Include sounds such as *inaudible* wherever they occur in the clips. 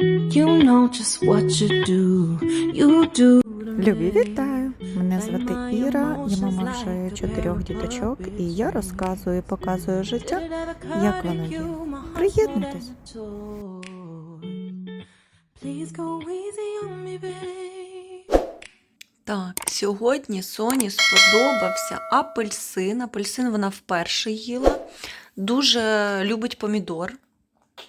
You know just what you do. You do. Любі, вітаю! Мене звати Іра, я мама вже чотирьох діточок, і я розказую, і показую життя, як воно є. Приєднуйтесь! Так, сьогодні Соні сподобався апельсин. Апельсин вона вперше їла. Дуже любить помідор.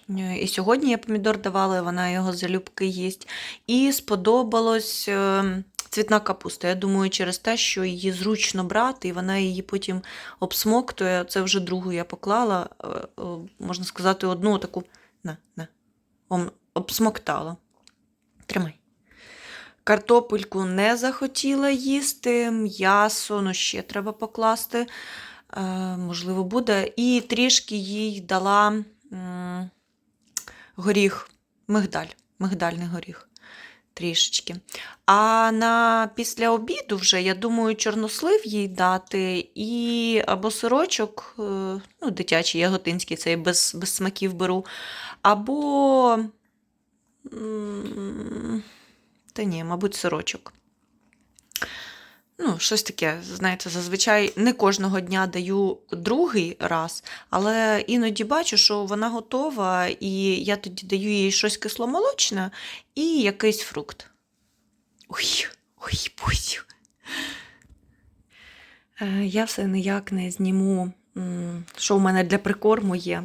Е, І сьогодні я помідор давала, вона його залюбки їсть. І сподобалось е, цвітна капуста. Я думаю, через те, що її зручно брати, і вона її потім обсмоктує. Це вже другу я поклала, е, можна сказати, одну таку на, на, обсмоктала. Тримай. Картопельку не захотіла їсти, м'ясо, ну ще треба покласти, можливо, буде. І трішки їй дала горіх, мигдаль, мигдальний горіх. Трішечки. А на після обіду вже, я думаю, чорнослив їй дати і або сирочок, е, ну, дитячий, яготинський, цей без, без смаків беру, або. та ні, мабуть, сирочок. Ну, щось таке, знаєте, зазвичай не кожного дня даю другий раз, але іноді бачу, що вона готова, і я тоді даю їй щось кисломолочне і якийсь фрукт. Ой, ой, бузю. Е, Я все ніяк не зніму, що в мене для прикорму є.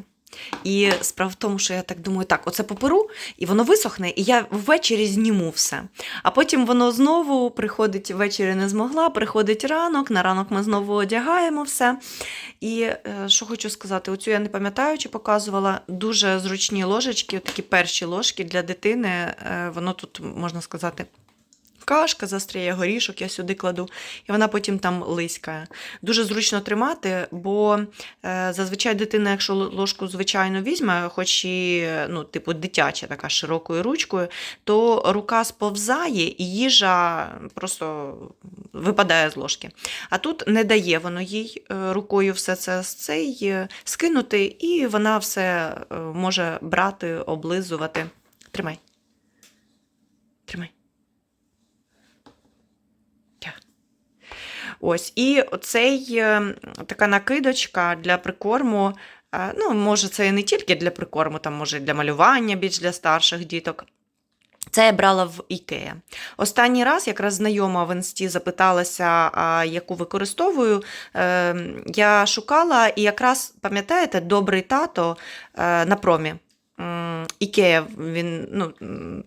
І справа в тому, що я так думаю, так, оце поперу, і воно висохне, і я ввечері зніму все. А потім воно знову приходить ввечері не змогла, приходить ранок, на ранок ми знову одягаємо все. І е, що хочу сказати, оцю я не пам'ятаю, чи показувала дуже зручні ложечки, такі перші ложки для дитини. Е, воно тут, можна сказати, кашка застряє, горішок я сюди кладу, і вона потім там лиськає. Дуже зручно тримати, бо е, зазвичай дитина, якщо ложку звичайно візьме, хоч і ну, типу дитяча, така широкою ручкою, то рука сповзає і їжа просто випадає з ложки. А тут не дає воно їй е, рукою все це з цей е, скинути, і вона все може брати, облизувати. Тримай. Ось, і оцей е, така накидочка для прикорму. е, Ну, може, це і не тільки для прикорму, там може для малювання більш для старших діток. Це я брала в Ікея. Останній раз якраз знайома в інсті запиталася, а, яку використовую. Е, я шукала, і якраз, пам'ятаєте, добрий тато на промі. Ікея, він, ну,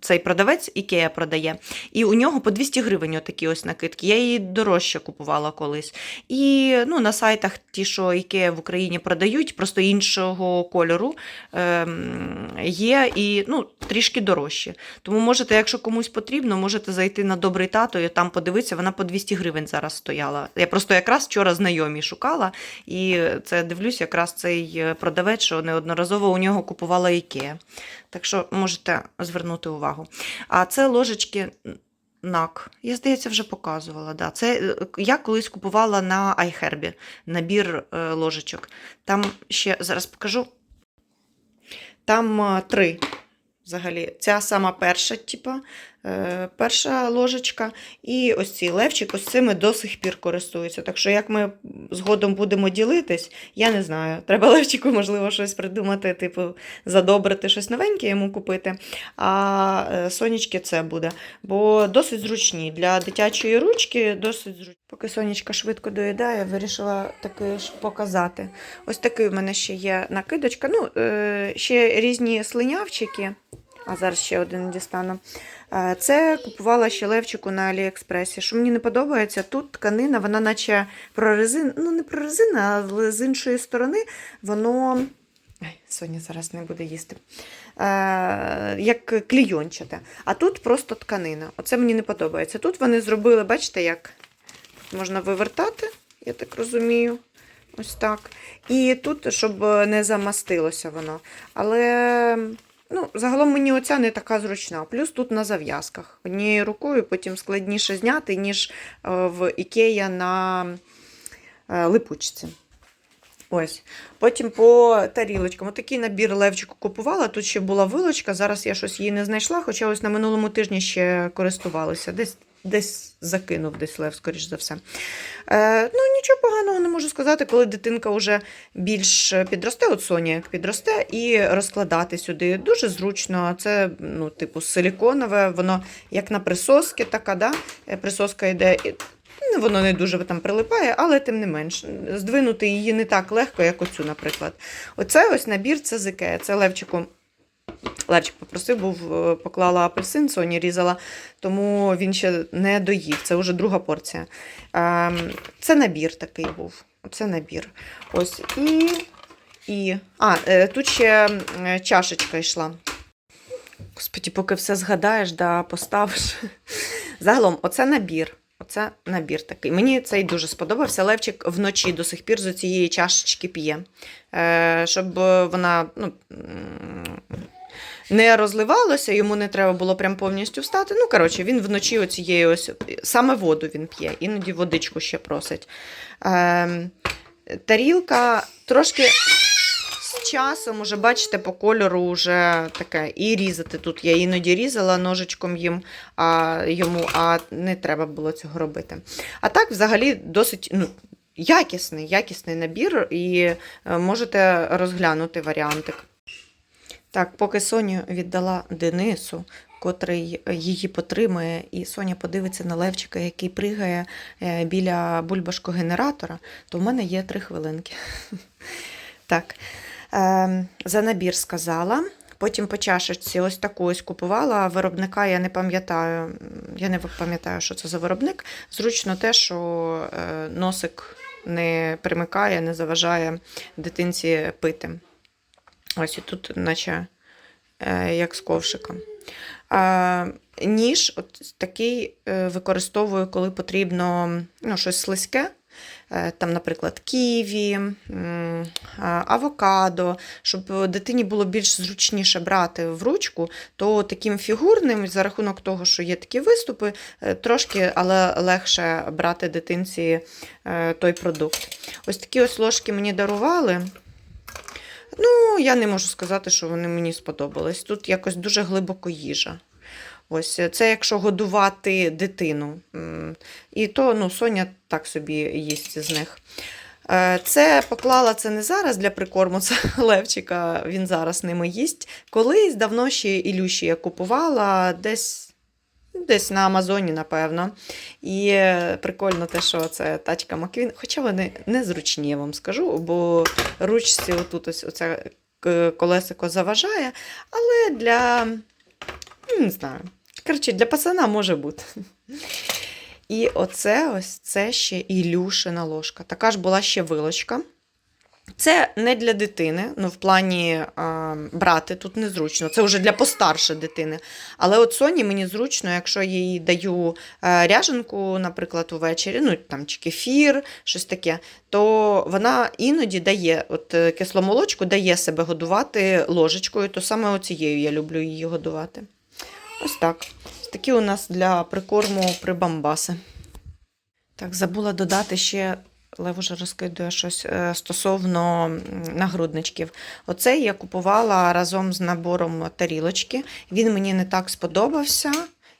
цей продавець Ікея продає. І у нього по 200 гривень отакі ось накидки. Я її дорожче купувала колись. І ну, на сайтах ті, що Ікея в Україні продають, просто іншого кольору ем, є і ну, трішки дорожчі. Тому можете, якщо комусь потрібно, можете зайти на добрий тато і там подивитися, вона по 200 гривень зараз стояла. Я просто якраз вчора знайомі шукала, і це дивлюсь, якраз цей е, продавець, що неодноразово у нього купувала Ікея. Так що можете звернути увагу. А це ложечки. НАК. Я, здається, вже показувала. Да. Це е, я колись купувала на iHerb набір е, ложечок. Там ще зараз покажу. Там е, три. Взагалі, ця сама перша, типа, перша ложечка, і ось цей левчик, ось цими до сих пір користуються. Так що, як ми згодом будемо ділитись, я не знаю. Треба левчику, можливо, щось придумати, типу, задобрити щось новеньке йому купити. А е, сонечки це буде. Бо досить зручні. Для дитячої ручки досить зручні. Поки сонечка швидко доїдає, вирішила таки ж показати. Ось такий в мене ще є накидочка. Ну, е, ще різні слинявчики. А зараз ще один дістану. Е, Це купувала ще левчику на Аліекспресі. Що мені не подобається, тут тканина, вона наче прорезин, ну не прорезина, але з іншої сторони воно. Соня зараз не буде їсти. Е, як клійончате. А тут просто тканина. Оце мені не подобається. Тут вони зробили, бачите, як тут можна вивертати, я так розумію. Ось так. І тут, щоб не замастилося воно. Але ну, загалом мені оця не така зручна. Плюс тут на зав'язках. Однією рукою потім складніше зняти, ніж е, в Ікея на е, липучці. Ось. Потім по тарілочкам. Отакий набір Левчику купувала. Тут ще була вилочка. Зараз я щось її не знайшла, хоча ось на минулому тижні ще користувалася. Десь, десь закинув десь Лев, скоріш за все. Е, ну, нічого поганого не можу сказати, коли дитинка вже більш підросте, от Соня як підросте, і розкладати сюди. Дуже зручно. Це, ну, типу, силіконове, воно як на присоски така, да? Е, присоска йде. і Воно не дуже там прилипає, але тим не менш, здвинути її не так легко, як оцю, наприклад. Оце ось набір це з. Це Левчику. Левчик попросив, був, е, поклала апельсин, Соня різала, тому він ще не доїв. Це вже друга порція. Ем, Це набір такий був. Це набір. Ось і. і... А, е, тут ще чашечка йшла. Господі, поки все згадаєш, да, поставиш. *laughs* Загалом, оце набір. Оце набір такий. Мені цей дуже сподобався. Левчик вночі до сих пір з цієї чашечки п'є. Е, щоб вона ну, не розливалося, йому не треба було прям повністю встати. Ну, коротше, він вночі оцієї ось саме воду він п'є, іноді водичку ще просить. Е, тарілка трошки з часом, уже бачите, по кольору вже таке. І різати тут. Я іноді різала ножичком їм а, йому, а не треба було цього робити. А так, взагалі, досить ну, якісний, якісний набір, і е, можете розглянути варіантик. Так, поки Соню віддала Денису, котрий її потримує, і Соня подивиться на Левчика, який пригає е, біля бульбашко-генератора, то в мене є три хвилинки. *laughs* Так, е, за набір сказала. Потім по чашечці ось таку ось купувала. Виробника я не пам'ятаю, я не пам'ятаю, що це за виробник. Зручно те, що е, носик не примикає, не заважає дитинці пити. Ось і тут, наче е, як з ковшиком. А, ніж от такий е, використовую, коли потрібно ну, щось слизьке. Е, Там, наприклад, ківі, авокадо, щоб дитині було більш зручніше брати в ручку, то таким фігурним, за рахунок того, що є такі виступи, трошки, але легше брати дитинці той продукт. Ось такі ось ложки мені дарували. Ну, я не можу сказати, що вони мені сподобались. Тут якось дуже глибоко їжа. Ось це якщо годувати дитину. І то ну, Соня так собі їсть з них. Е, Це поклала це не зараз для прикорму, *laughs* це Левчика, він зараз ними їсть. Колись давно ще Ілюші я купувала десь, десь на Амазоні, напевно. І е, прикольно те, що це тачка Маквін. Хоча вони незручні, я вам скажу, бо ручці отут ось оце колесико заважає, але для ну, не знаю. Коротше, для пацана може бути. І оце ось це ще Ілюшина ложка. Така ж була ще вилочка. Це не для дитини, ну в плані а, брати тут незручно. Це вже для постарше дитини. Але от Соні мені зручно, якщо я їй даю е, ряженку, наприклад, увечері, ну там чи кефір, щось таке, то вона іноді дає, от е, кисломолочку дає себе годувати ложечкою, то саме оцією я люблю її годувати. Ось так. Ось такі у нас для прикорму прибамбаси. Так, забула додати ще. Лев уже розкидує щось е, стосовно нагрудничків. Оцей я купувала разом з набором тарілочки. Він мені не так сподобався,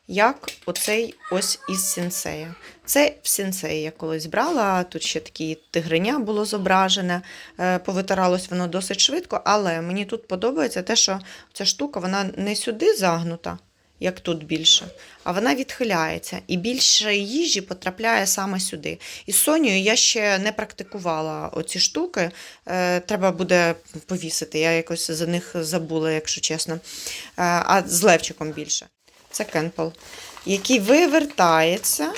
як оцей ось із сінсея. Це в сінсеї я колись брала. Тут ще такі тигриня було зображене. Е, Повитиралось воно досить швидко, але мені тут подобається те, що ця штука вона не сюди загнута, як тут більше, а вона відхиляється. І більше їжі потрапляє саме сюди. І з Сонією я ще не практикувала оці штуки. Е, треба буде повісити. Я якось за них забула, якщо чесно. Е, а з Левчиком більше. Це Кенпл, який вивертається.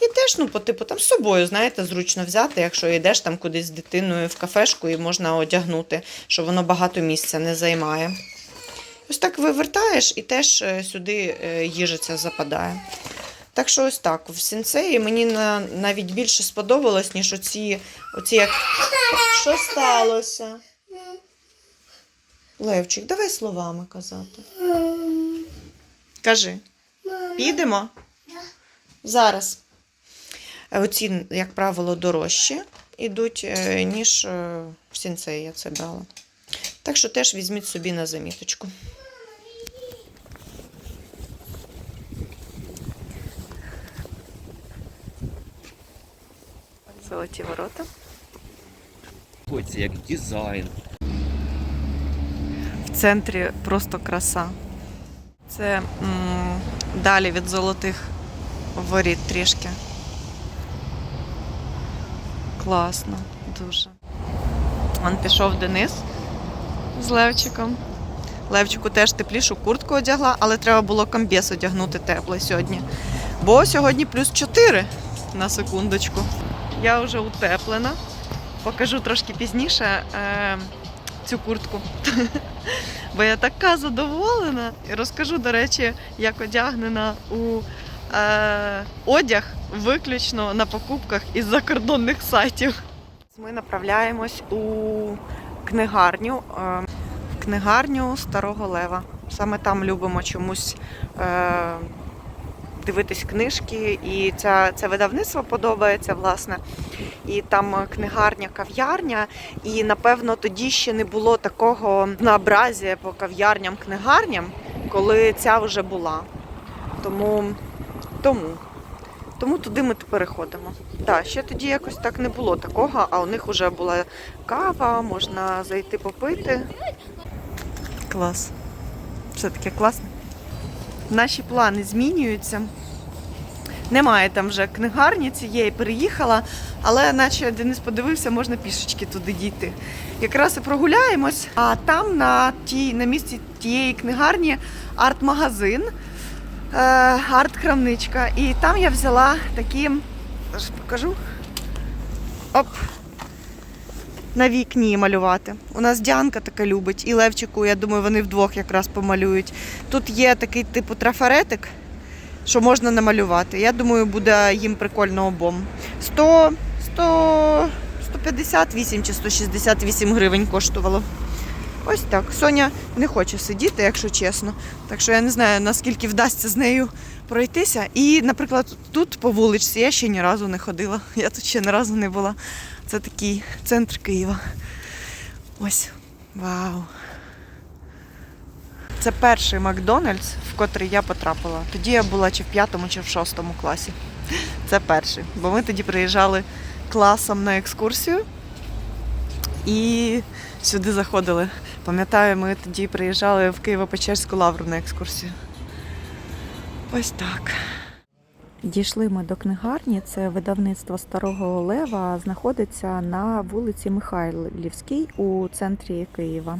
І теж, ну, по типу, там з собою, знаєте, зручно взяти, якщо йдеш там кудись з дитиною в кафешку і можна одягнути, що воно багато місця не займає. Ось так вивертаєш і теж е, сюди е, їжа западає. Так що ось так. В сінцеї мені на, навіть більше сподобалось, ніж оці, оці як. Що сталося? Левчик, давай словами казати. Кажи. Підемо? Зараз. Оці, як правило, дорожчі йдуть, е, ніж в сінцей я це брала. Так що теж візьміть собі на заміточку. Золоті ворота. Це як дизайн. В центрі просто краса. Це м, далі від золотих воріт трішки. Класно, дуже. Он пішов Денис з Левчиком. Левчику теж теплішу куртку одягла, але треба було комбез одягнути теплий сьогодні. Бо сьогодні плюс 4 на секундочку. Я вже утеплена. Покажу трошки пізніше е, цю куртку. *laughs* Бо я така задоволена. Розкажу, до речі, як одягнена у е, одяг виключно на покупках із закордонних сайтів. Ми направляємось у книгарню. е, в книгарню Старого Лева. Саме там любимо чомусь е, дивитись книжки, і ця, це видавництво подобається, власне. І там книгарня, кав'ярня. І напевно тоді ще не було такого однообразія по кав'ярням, книгарням, коли ця вже була. Тому, тому, тому туди ми переходимо. Так, ще тоді якось так не було такого, а у них вже була кава, можна зайти попити. Клас. Все таке класно. Наші плани змінюються. Немає там вже книгарні цієї, переїхала, але наче Денис подивився, можна пішечки туди дійти. Якраз і прогуляємось, а там на, тій, на місці тієї книгарні арт-магазин, е, арт-крамничка. І там я взяла такі, покажу. Оп. На вікні малювати. У нас Діанка таке любить, і Левчику, я думаю, вони вдвох якраз помалюють. Тут є такий типу трафаретик, що можна намалювати. Я думаю, буде їм прикольно обом. 100, 100, 158 чи 168 гривень коштувало. Ось так. Соня не хоче сидіти, якщо чесно. Так що я не знаю, наскільки вдасться з нею пройтися. І, наприклад, тут по вуличці я ще ні разу не ходила. Я тут ще ні разу не була. Це такий центр Києва. Ось. Вау. Це перший Макдональдс, в котрий я потрапила. Тоді я була чи в п'ятому, чи в шостому класі. Це перший. Бо ми тоді приїжджали класом на екскурсію і сюди заходили. Пам'ятаю, ми тоді приїжджали в Києво-Печерську лавру на екскурсію. Ось так. Дійшли ми до книгарні. Це видавництво Старого Лева знаходиться на вулиці Михайлівській у центрі Києва.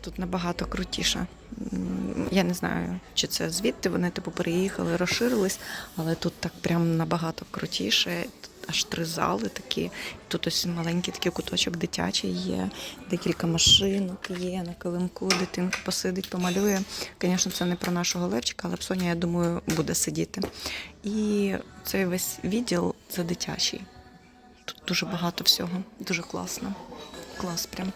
Тут набагато крутіше. Я не знаю, чи це звідти вони типу переїхали, розширились, але тут так прям набагато крутіше. Аж три зали такі. Тут ось маленький такий куточок дитячий є, декілька машинок є на килимку, дитинка посидить, помалює. Звісно, це не про нашого Левчика, але Соня, я думаю, буде сидіти. І цей весь відділ це дитячий. Тут дуже багато всього, дуже класно. Клас прям.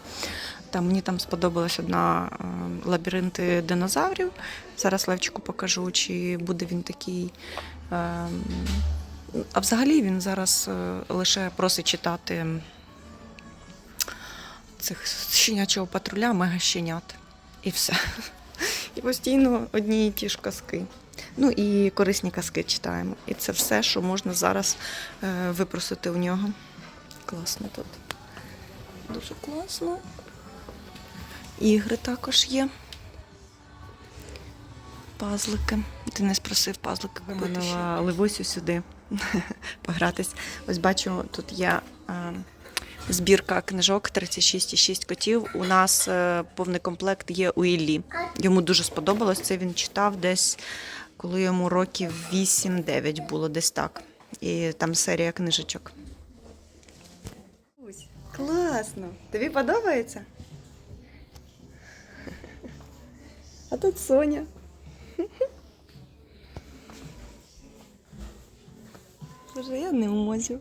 Там мені там сподобалась одна е, лабіринти динозаврів. Зараз Левчику покажу, чи буде він такий. е, А взагалі він зараз е, лише просить читати цих щенячого патруля, мегащенят. І все. І постійно одні і ті ж казки. Ну і корисні казки читаємо. І це все, що можна зараз е, випросити у нього. Класно тут. Дуже класно. Ігри також є. Пазлики. Ти не спросив пазлики купити. Виманила Левусю сюди *laughs* погратись. Ось бачу, тут є е, збірка книжок 36,6 котів. У нас е, повний комплект є у Іллі. Йому дуже сподобалось. Це він читав десь, коли йому років 8-9 було, десь так. І там серія книжечок. Класно. Тобі подобається? *laughs* А тут Соня. *laughs* Боже, я не можу.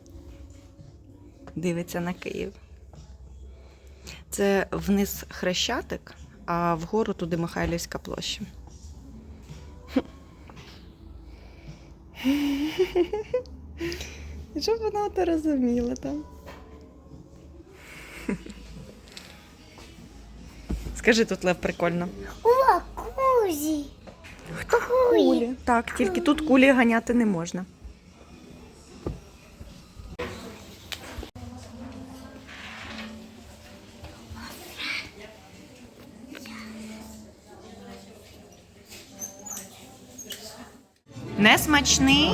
Дивиться на Київ. Це вниз Хрещатик, а вгору туди Михайлівська площа. *laughs* Щоб вона то розуміла там. *laughs* Скажи тут лев прикольно. О, кузі. Хто кулі? Так, тільки тут кулі ганяти не можна. Несмачний.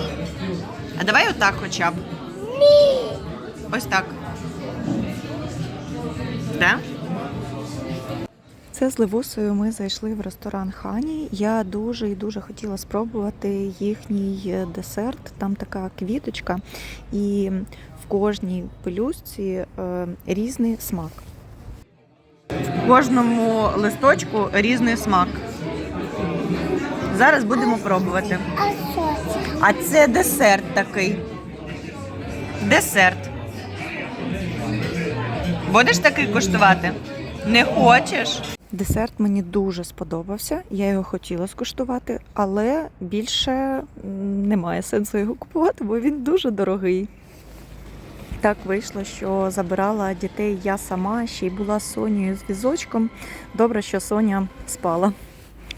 А давай отак хоча б. Ні. Ось так. Да? Це з Левусою ми зайшли в ресторан Хані. Я дуже і дуже хотіла спробувати їхній е, десерт. Там така квіточка, і в кожній пелюстці е, різний смак. В кожному листочку різний смак. Зараз будемо пробувати. А це? Десерт такий. Десерт. Будеш такий куштувати? Не хочеш? Десерт мені дуже сподобався. Я його хотіла скуштувати, але більше немає сенсу його купувати, бо він дуже дорогий. Так вийшло, що забирала дітей я сама, ще й була з Сонією з візочком. Добре, що Соня спала.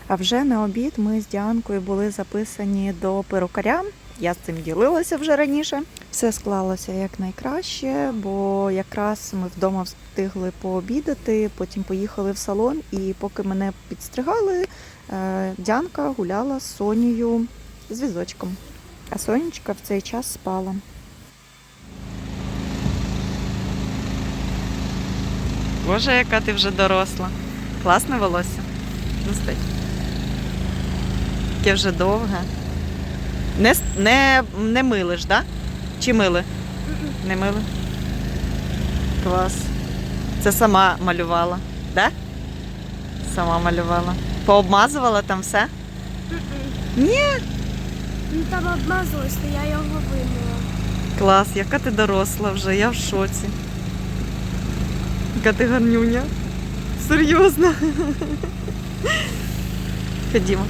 А вже на обід ми з Діанкою були записані до перукаря. Я з цим ділилася вже раніше. Все склалося як найкраще, бо якраз ми вдома встигли пообідати, потім поїхали в салон, і поки мене підстригали, е, Діанка гуляла з Сонією з візочком. А Сонечка в цей час спала. Боже, яка ти вже доросла. Класне волосся. Ну, стать. Яке вже довге. Не, не, не милиш, да? Чи мили? Не мили? Клас. Це сама малювала, да? Сама малювала. Пообмазувала там все? Ні. Ну там обмазалось, то я його вимила. Клас, яка ти доросла вже, я в шоці. Яка ти гарнюня. Серйозно. *laughs* Ходімо.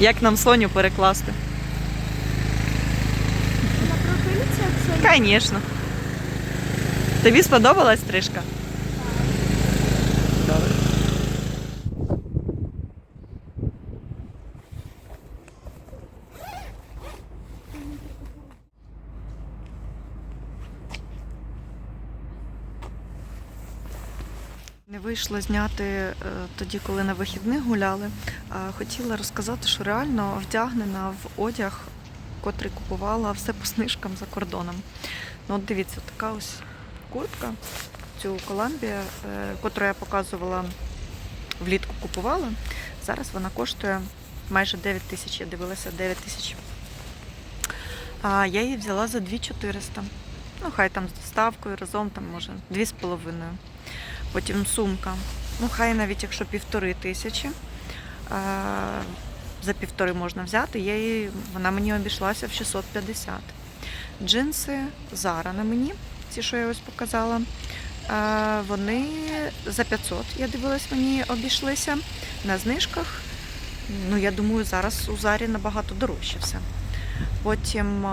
Як нам Соню перекласти? Вона Звісно. Тобі сподобалась стрижка? Вийшло зняти е, тоді, коли на вихідних гуляли. Хотіла розказати, що реально вдягнена в одяг, котрий купувала все по знижкам за кордоном. Ну, от дивіться, така ось куртка, цю Коламбія, е, котру я показувала влітку купувала. Зараз вона коштує майже 9 тисяч. Я дивилася 9 тисяч. А я її взяла за 2400. Ну, хай там з доставкою разом, там може 2,5. Потім сумка. Ну, хай навіть якщо півтори тисячі. За півтори можна взяти. Я її, вона мені обійшлася в 650. Джинси Zara на мені, ці, що я ось показала. Вони за 500, я дивилась, мені обійшлися на знижках. Ну, я думаю, зараз у Зарі набагато дорожче все. Потім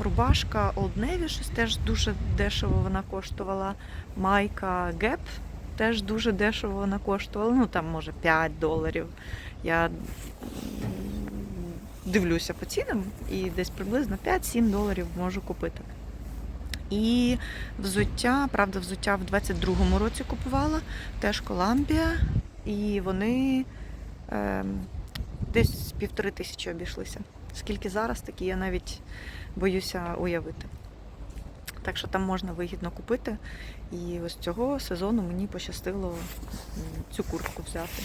рубашка Old Navy, щось теж дуже дешево вона коштувала. Майка Gap теж дуже дешево вона коштувала. Ну там може 5 доларів. Я дивлюся по цінам і десь приблизно 5-7 доларів можу купити. І взуття, правда, взуття в 22-му році купувала, теж Коламбія, і вони е, десь півтори тисячі обійшлися. Скільки зараз, такі я навіть боюся уявити. Так що там можна вигідно купити. І ось цього сезону мені пощастило цю куртку взяти.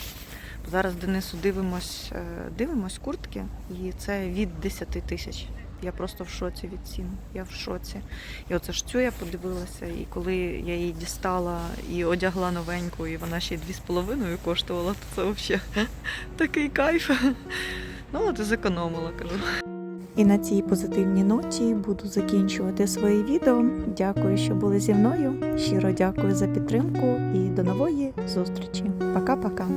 Зараз Денису дивимось, е, дивимось куртки, і це від 10 тисяч. Я просто в шоці від цін. Я в шоці. І оце ж цю я подивилася, і коли я її дістала і одягла новеньку, і вона ще й 2,5 коштувала, то це взагалі *laughs* такий кайф. Ну, от і зекономила, кажу. І на цій позитивній ноті буду закінчувати своє відео. Дякую, що були зі мною. Щиро дякую за підтримку і до нової зустрічі. Пока-пока.